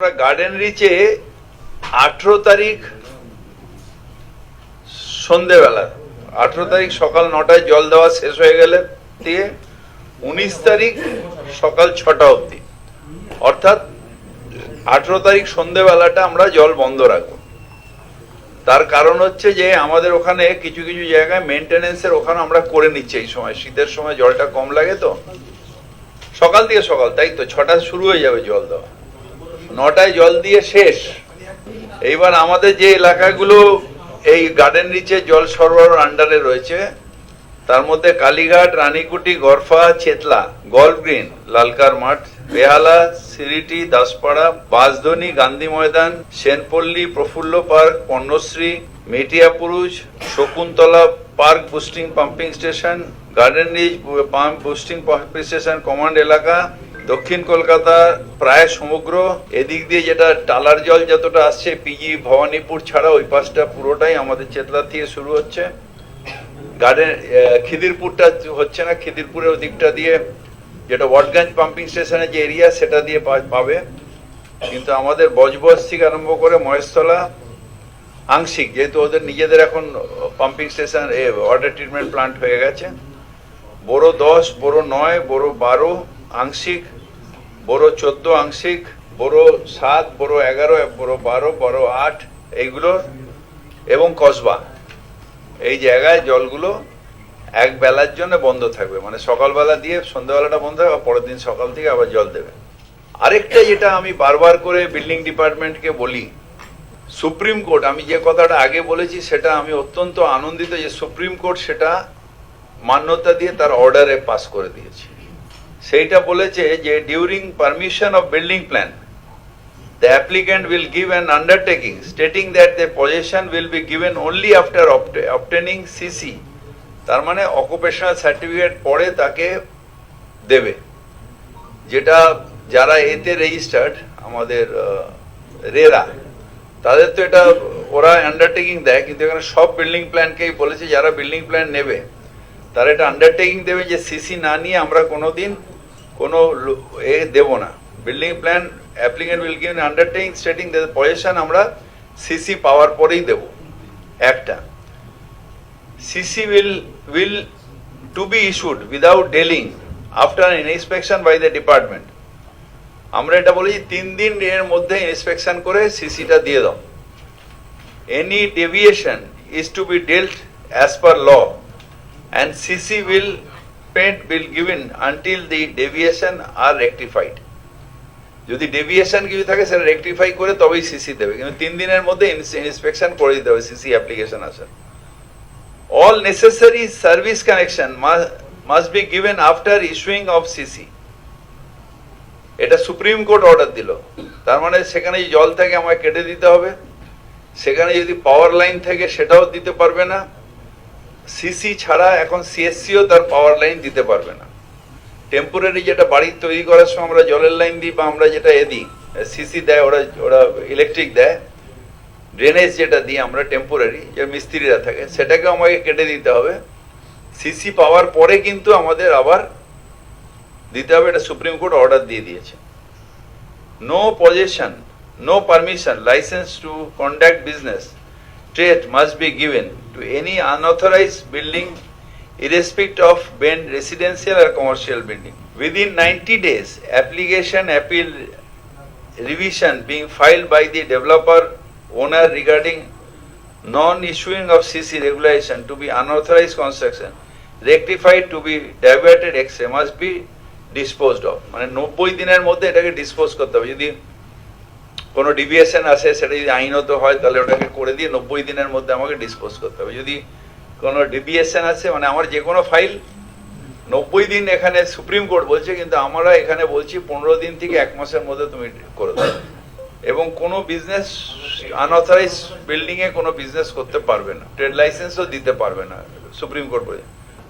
আমরা গার্ডেন রিচে আঠেরো তারিখ সন্ধেবেলা, আঠেরো তারিখ সকাল নটায় জল দেওয়া শেষ হয়ে গেলে দিয়ে উনিশ তারিখ সকাল ছটা অবধি। অর্থাৎ আঠেরো তারিখ সন্ধেবেলাটা আমরা জল বন্ধ রাখব। তার কারণ হচ্ছে যে আমাদের ওখানে কিছু কিছু জায়গায় মেনটেনেন্সের ওখানে আমরা করে নিচ্ছি এই সময়। শীতের সময় জলটা কম লাগে তো। সকাল থেকে সকাল, তাই তো? ছটা শুরু হয়ে যাবে জল দেওয়া। নটায় জল দিয়ে শেষ। এইবার আমাদের যে এলাকাগুলো, এই গার্ডেন রিচে জল সরবরাহ আন্ডারে রয়েছে, তার মধ্যে কালীঘাট, রানীকুটি গরফা চেতলা গল্ফ গ্রিন, লালকার মাঠ, বেহালা, সিরিটি, দাসপাড়া বাঁশধনী গান্ধী ময়দান, সেনপল্লী, প্রফুল্ল পার্ক, পণ্যশ্রী মেটিয়াপুরুষ Shakuntala park boosting pumping station Garden Reach pump boosting pumping station command এলাকা দক্ষিণ কলকাতা প্রায় সমগ্র এদিক দিয়ে যেটা টালার জল যতটা আসছে পিজি ভবানীপুর ছাড়া ওই পাশটা পুরোটাই আমাদের চেতলা থেকে শুরু হচ্ছে। গার্ডেন খিদিরপুরটা হচ্ছে না, খিদিরপুরের দিকটা দিয়ে যেটা ওয়াটগঞ্জ পাম্পিং স্টেশনের যে এরিয়া, সেটা দিয়ে পাবে। কিন্তু আমাদের বজবজ থেকে আরম্ভ করে মহেশতলা, আংশিক, যেহেতু ওদের নিজেদের এখন pumping station water treatment plant হয়ে গেছে। বড় দশ বড় নয় বড় বারো, আংশিক বড় চোদ্দ আংশিক, বড় সাত, বড় এগারো, বড় বারো, বড় আট, এইগুলো এবং কসবা। এই জায়গায় জলগুলো এক বেলার জন্য বন্ধ থাকবে। মানে সকালবেলা দিয়ে সন্ধ্যাবেলাটা বন্ধ হবে পরের দিন সকাল থেকে আবার জল দেবে। আরেকটা যেটা আমি বারবার করে বিল্ডিং ডিপার্টমেন্টকে বলি, সুপ্রিম কোর্ট, আমি যে কথাটা আগে বলেছি, সেটা আমি অত্যন্ত আনন্দিত যে সুপ্রিম কোর্ট সেটা মান্যতা দিয়ে তার অর্ডারে পাস করে দিয়েছে। সেইটা বলেছে যে during permission of building plan The applicant will give an stating that the possession will be given only after obt- obtaining CC তার মানে অকুপেশনাল সার্টিফিকেট পরে তাকে দেবে। যেটা যারা এতে রেজিস্টার্ড আমাদের রেরা, তাদের তো এটা ওরা আন্ডারটেকিং দেয়, কিন্তু এখানে সব বিল্ডিং প্ল্যানকেই বলেছে, যারা বিল্ডিং প্ল্যান নেবে। তারা এটা আন্ডারটেকিং দেবে যে সিসি না নিয়ে আমরা কোনোদিন কোনো এ দেবো না। Building plan applicant will give undertaking stating position আমরা সিসি পাওয়ার পরেই দেব। একটা। CC will will to be issued without dealing after inspection by the department আমরা এটা বলি তিন দিন এর মধ্যে ইন্সপেকশন করে সিসিটা দিয়ে দাও। Any deviation is to be dealt as per law and CC will payment will given until the deviation are rectified. যদি ডেভিয়েশন কিছু থাকে, সেটা রেকটিফাই করে তবেই সিসি দেবে। কিন্তু তিন দিনের মধ্যে ইন্সপেকশন করে দিতে হবে সিসি অ্যাপ্লিকেশন আসার all necessary service connection must be given after issuing of CC এটা সুপ্রিম কোর্ট অর্ডার দিল। তার মানে সেখানে জল থেকে, আমায় কেটে দিতে হবে। সেখানে যদি পাওয়ার লাইন থেকে, সেটাও দিতে পারবে না। সিসি ছাড়া এখন সিএসসিও তার পাওয়ার লাইন দিতে পারবে না। টেম্পোরারি যেটা বাড়ি তৈরি করার সময় আমরা জলের লাইন দিই বা আমরা যেটা এ দিই সিসি দেয় ওরা ওরা ইলেকট্রিক দেয় ড্রেনেজ যেটা দিই আমরা টেম্পোরারি যে মিস্ত্রিরা থাকে সেটাকে আমাকে কেটে দিতে হবে। সিসি পাওয়ার পরে কিন্তু আমাদের আবার দিতে হবে এটা সুপ্রিম কোর্ট অর্ডার দিয়ে দিয়েছে। No possession, no permission license to conduct business trade must be given to any unauthorized building irrespective of being residential or commercial building. Within 90 days, application appeal revision being filed by the developer owner regarding non-issuing of CC regulation to be unauthorized construction, rectified to be diverted ex must be disposed of. মানে নব্বই দিনের মধ্যে এটাকে dispose করতে হবে যদি কোনো deviation আসে সেটা যদি আইনত হয়, তাহলে ওটাকে করে দিয়ে নব্বই দিনের মধ্যে আমাকে ডিসপোজ করতে হবে। যদি কোনো ডিভিয়েশন আছে মানে আমার যে কোনো ফাইল নব্বই দিন এখানে সুপ্রিম কোর্ট বলছে, কিন্তু আমরা এখানে বলছি পনেরো দিন থেকে এক মাসের মধ্যে তুমি করে দাও। এবং কোনো বিজনেস আনঅথরাইজ বিল্ডিং এ কোনো বিজনেস করতে পারবে না। ট্রেড লাইসেন্সও দিতে পারবে না সুপ্রিম কোর্ট বলে।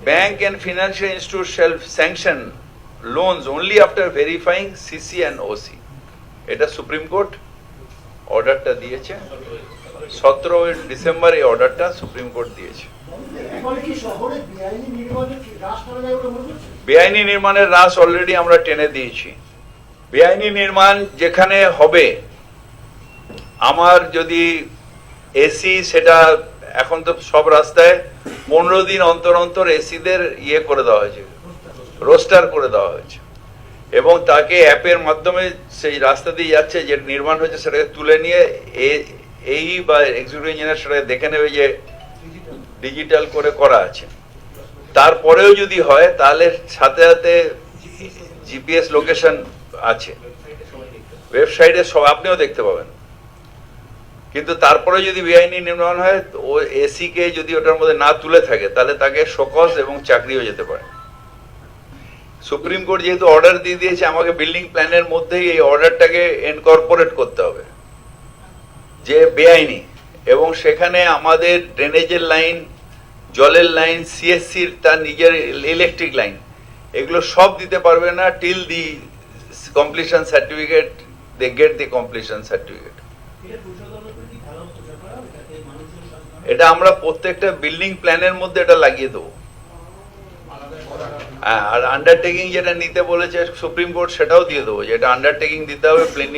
Bank and financial institute shall sanction loans only after verifying CC and OC এটা সুপ্রিম কোর্ট অর্ডারটা দিয়েছে। সতেরো ডিসেম্বর এই অর্ডারটা সুপ্রিম কোর্ট দিয়েছে। বেআইনি নির্মাণের হ্রাস অলরেডি আমরা টেনে দিয়েছি। বেআইনি নির্মাণ যেখানে হবে, আমার যদি এসি সেটা এখন তো সব রাস্তায় পনেরো দিন অন্তর অন্তর এসিদের ইয়ে করে দেওয়া হয়েছে রোস্টার করে দেওয়া হয়েছে। এবং তাকে অ্যাপের মাধ্যমে সেই রাস্তা দিয়ে যাচ্ছে, যে নির্মাণ হয়েছে সেটাকে তুলে নিয়ে এই বা এক্সিকিউটিভ ইঞ্জিনিয়ার সেটাকে দেখে নেবে যে ডিজিটাল করে করা আছে। তারপরেও যদি হয়, তাহলে সাথে সাথে জিপিএস লোকেশন আছে। ওয়েবসাইটে সব আপনিও দেখতে পাবেন। কিন্তু তারপরে যদি বেআইনি নির্মাণ হয় ও এসি কে যদি ওটার মধ্যে না তুলে থাকে, তাহলে তাকে শোকজ এবং চাকরিও যেতে পারে। সুপ্রিম কোর্ট যেহেতু অর্ডার দিয়ে দিয়েছে, আমাকে বিল্ডিং প্ল্যানের মধ্যেই এই অর্ডারটাকে এনকর্পোরেট করতে হবে। যে বেআইনি। এবং সেখানে আমাদের ড্রেনেজের লাইন জলের লাইন সিএসসির তার নিজের ইলেকট্রিক লাইন এগুলো সব দিতে পারবে না till the completion certificate they get the completion certificate এটা আমরা প্রত্যেকটা বিল্ডিং প্ল্যানের মধ্যে এটা লাগিয়ে দেবো। আর আন্ডারটেকিং যেটা নিতে বলেছে সুপ্রিম কোর্ট সেটাও দিয়ে দেবো। যেটা আন্ডারটেকিং দিতে হবে বিল্ডিং